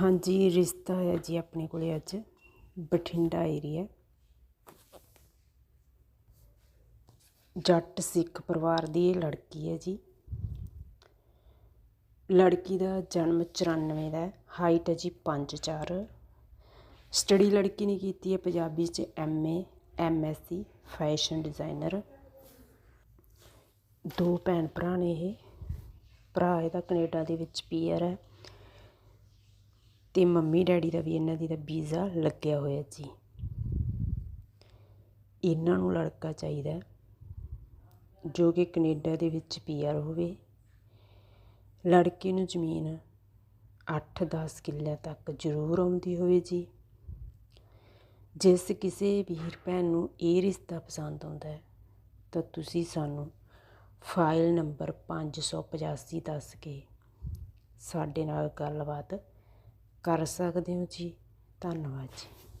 ਹਾਂਜੀ, ਰਿਸ਼ਤਾ ਹੈ ਜੀ ਆਪਣੇ ਕੋਲੇ ਅੱਜ। ਬਠਿੰਡਾ ਏਰੀਆ ਜੱਟ ਸਿੱਖ ਪਰਿਵਾਰ ਦੀ ਇਹ ਲੜਕੀ ਹੈ ਜੀ। ਲੜਕੀ ਦਾ ਜਨਮ 94 ਦਾ ਹਾਈਟ ਹੈ ਜੀ 5'4 ਸਟੱਡੀ ਲੜਕੀ ਨੇ ਕੀਤੀ ਹੈ, ਪੰਜਾਬੀ 'ਚ ਐਮਏ ਐਮਐਸਸੀ ਫੈਸ਼ਨ ਡਿਜ਼ਾਈਨਰ ਦੋ ਭੈਣ ਭਰਾ ਨੇ ਇਹ। ਭਰਾ ਇਹਦਾ ਕੈਨੇਡਾ ਦੇ ਵਿੱਚ ਪੀਅਰ ਹੈ। ਅਤੇ ਮੰਮੀ ਡੈਡੀ ਦਾ ਵੀ ਇਹਨਾਂ ਦੀ ਦਾ ਵੀਜ਼ਾ ਲੱਗਿਆ ਹੋਇਆ ਜੀ। ਇਹਨਾਂ ਨੂੰ ਲੜਕਾ ਚਾਹੀਦਾ ਜੋ ਕਿ ਕੈਨੇਡਾ ਦੇ ਵਿੱਚ ਪੀਆਰ ਹੋਵੇ। ਲੜਕੇ ਨੂੰ ਜ਼ਮੀਨ 8-10 ਕਿੱਲਿਆਂ ਤੱਕ ਜ਼ਰੂਰ ਆਉਂਦੀ ਹੋਵੇ ਜੀ। ਜਿਸ ਕਿਸੇ ਵੀਰ ਭੈਣ ਨੂੰ ਇਹ ਰਿਸ਼ਤਾ ਪਸੰਦ ਆਉਂਦਾ ਹੈ, ਤਾਂ ਤੁਸੀਂ ਸਾਨੂੰ ਫਾਈਲ ਨੰਬਰ 585 ਦੱਸ ਕੇ ਸਾਡੇ ਨਾਲ ਗੱਲਬਾਤ ਕਰ ਸਕਦੇ ਹੋ ਜੀ। ਧੰਨਵਾਦ ਜੀ।